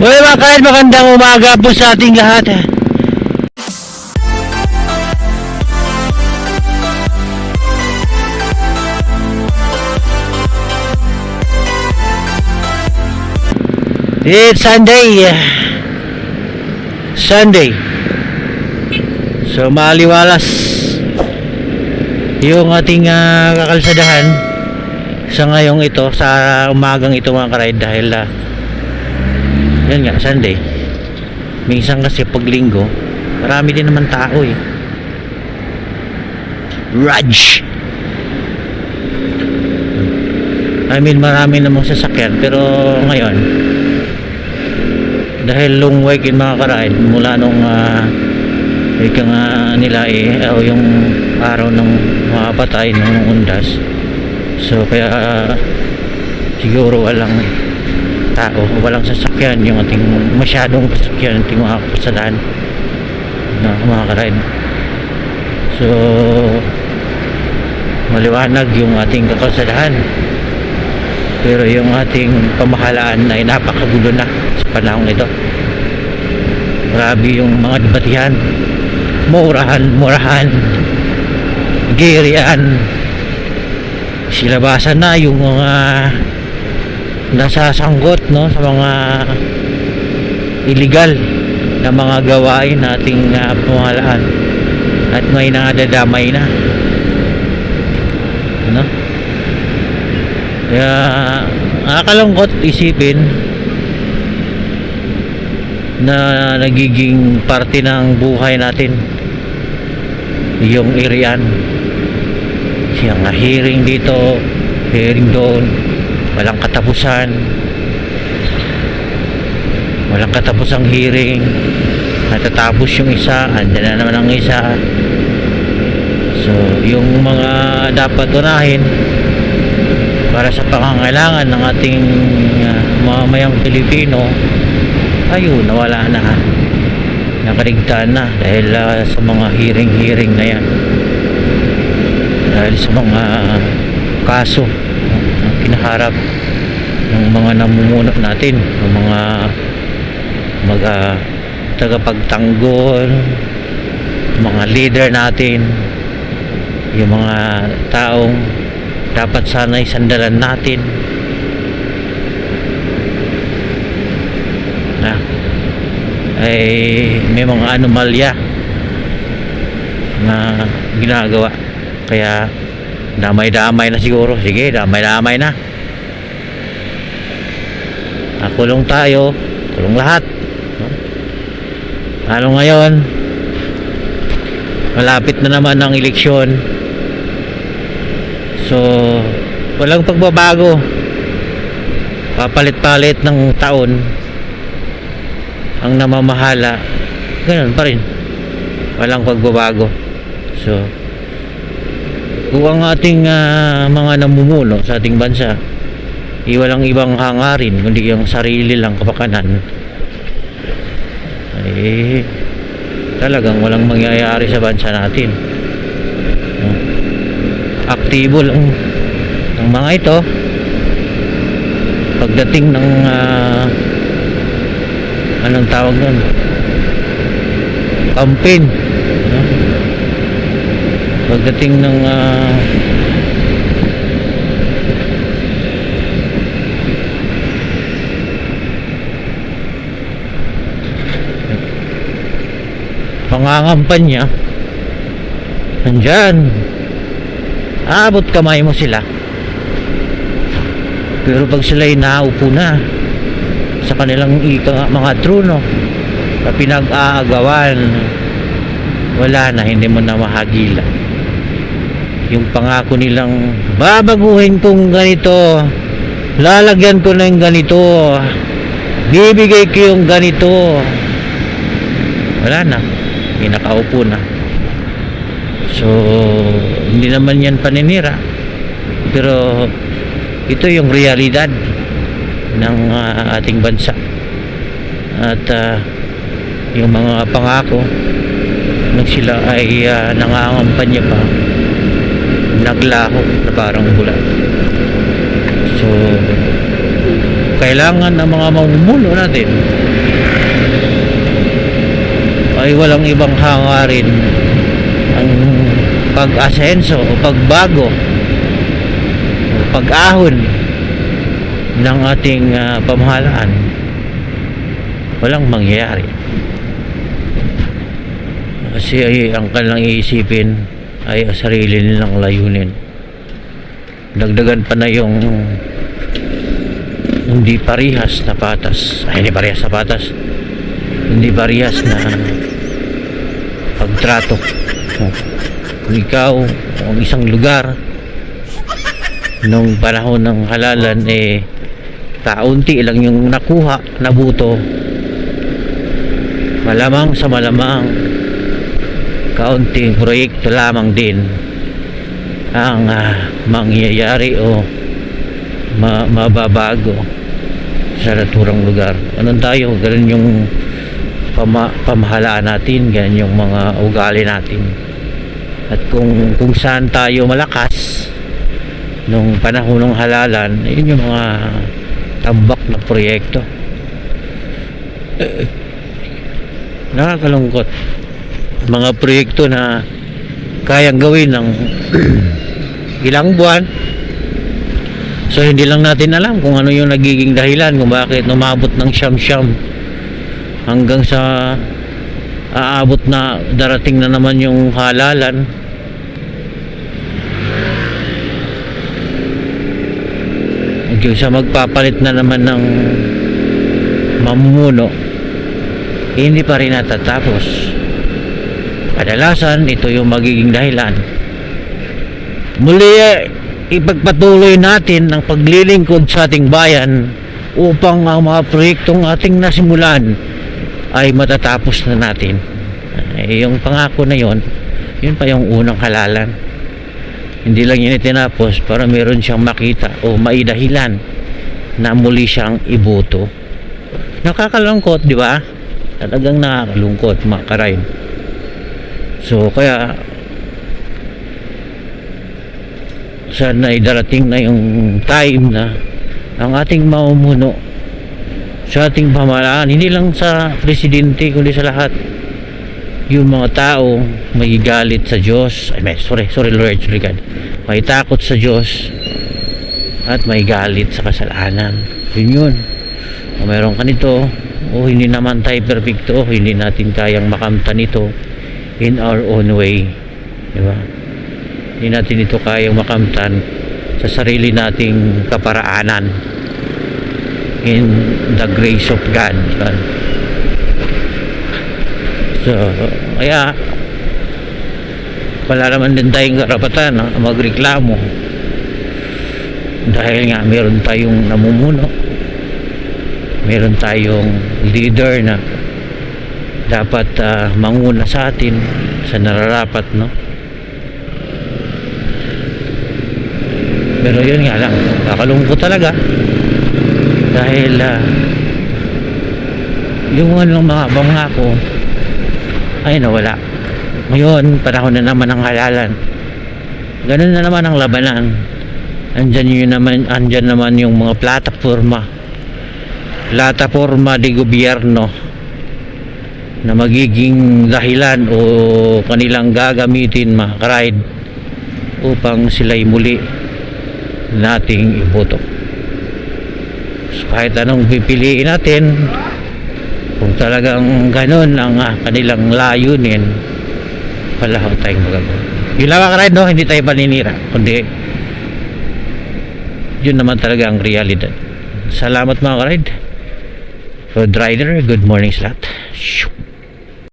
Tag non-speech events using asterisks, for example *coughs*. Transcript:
Uy mga kain, magandang umaga po sa ating lahat. It's Sunday. Sunday. So maliwalas yung ating ah, kakalsadahan sa ngayong ito sa umagang ito mga karide dahil ah, yan nga, Sunday. Minsan kasi pag linggo, marami din naman tao eh. Raj! I mean, marami namang sasakyan. Pero ngayon, dahil long weekend mga karide, mula nung uh, ika nga nila eh, o yung araw ng mga patay ng undas. So, kaya ah, siguro walang tao, walang sasakyan yung ating masyadong sasakyan ating mga kapasadaan na karide so maliwanag yung ating kakalsadahan pero yung ating pamahalaan ay napakagulo na sa panahon ito. Grabe yung mga debatihan. Murahan murahan. Girian. Silabasan na yung mga nasasanggot no sa mga illegal na mga gawain nating uh, pamahalaan at may nadadamay na. Ano? Kaya nakakalungkot isipin na nagiging parte ng buhay natin yung irian. Siyang hearing dito hearing doon walang katapusan. Walang katapusang hearing. Natatapos yung isa andyan na naman ang isa. So yung mga dapat unahin para sa pangangailangan ng ating uh, mamamayang Pilipino ayun nawala na. Nakaligtaan na dahil uh, sa mga hearing-hearing na yan. Dahil sa mga kaso ang kinaharap ng mga namumuno natin ng mga mag uh, tagapagtanggol mga leader natin yung mga taong dapat sana'y sandalan natin. Na ay may mga anomalya na ginagawa. Kaya damay-damay na siguro. Sige damay-damay na. Ah, kulong tayo. Kulong lahat. No? ano ngayon? Malapit na naman ang eleksyon. So walang pagbabago. Papalit-palit ng taon. Ang namamahala ganun pa rin. Walang pagbabago. So kung ang ating ah, mga namumuno sa ating bansa eh, walang ibang hangarin kundi yung sarili lang kapakanan eh talagang walang mangyayari sa bansa natin no? aktibo lang ang mga ito pagdating ng ah, anong tawag nun campaign no? Pagdating ng ah, pangangampanya nandyan. Abot kamay mo sila. Pero pag sila'y naupo na sa kanilang mga trono na pinag-aagawan wala na hindi mo na mahagila yung pangako nilang babaguhin kong ganito. Lalagyan ko ng ganito. Bibigay ko yung ganito. Wala na. May nakaupo na. So hindi naman yan paninira. Pero ito yung realidad ng ah, ating bansa. At ah, yung mga pangako nung sila ay uh, nangangampanya pa naglaho na parang bula so kailangan ng mga mamumuno natin. Ay walang ibang hangarin ang pag-asenso o pagbago o pag-ahon ng ating ah, pamahalaan. Walang mangyayari. Kasi ay, ang kanilang iisipin ay sarili nilang layunin. Dagdagan pa na yung hindi parihas na patas. Ay hindi parihas na patas. Hindi parihas na pagtrato. Kung ikaw o isang lugar nung panahon ng halalan eh kaunti lang yung nakuha na buto. Malamang sa malamang kaunting proyekto lamang din ang ah, mangyayari o ma- mababago sa naturang lugar. Anong tayo? Ganun yung pama- pamahalaan natin, ganun yung mga ugali natin. At kung kung saan tayo malakas nung panahon ng halalan, yun yung mga tambak na proyekto. *coughs* Nakakalungkot. Mga proyekto na kayang gawin ng *clears throat* ilang buwan. So hindi lang natin alam kung ano yung nagiging dahilan kung bakit umabot ng siyam-siyam hanggang sa aabot na darating na naman yung halalan. Hanggang sa magpapalit na naman ng mamumuno, eh, hindi pa rin natatapos. Kadalasan, ito yung magiging dahilan. Muli, eh, ipagpatuloy natin ang paglilingkod sa ating bayan upang ang mga proyektong ating nasimulan ay matatapos na natin. Eh, yung pangako na yon, yun pa yung unang halalan. Hindi lang yun itinapos para meron siyang makita o maidahilan na muli siyang iboto. Nakakalungkot, di ba? Talagang nakakalungkot, mga karayn. So, kaya sana ay darating na yung time na ang ating mamumuno sa ating pamahalaan, hindi lang sa presidente, kundi sa lahat. Yung mga tao may galit sa Diyos. Ay may, sorry, sorry Lord, sorry God. May takot sa Diyos at may galit sa kasalanan. Yun yun. Kung meron ka nito o hindi naman tayo perfecto hindi natin kayang makamtan ito in our own way di ba? Hindi natin ito kayang makamtan sa sarili nating kaparaanan. In the grace of God di ba? So, kaya wala naman din tayong karapatan na magreklamo. Dahil nga meron tayong namumuno. Meron tayong leader na dapat ah, manguna sa atin sa nararapat no? Pero yun nga lang kakalungkot talaga. Dahil ah, yung ano mga pangako ay nawala. Ngayon panahon na naman ng halalan. Ganun na naman ang labanan. Andyan yun naman andyan naman yung mga plataforma. Plataforma de gobyerno na magiging dahilan o kanilang gagamitin mga karide upang sila'y muli nating iboto. So kahit anong pipiliin natin kung talagang ganun ang ah, kanilang layunin wala ko tayong magagawa. Yun lang mga no? Hindi tayo paninira kundi yun naman talaga ang realidad. Salamat mga karide Road Rider good morning lahat. Shoo.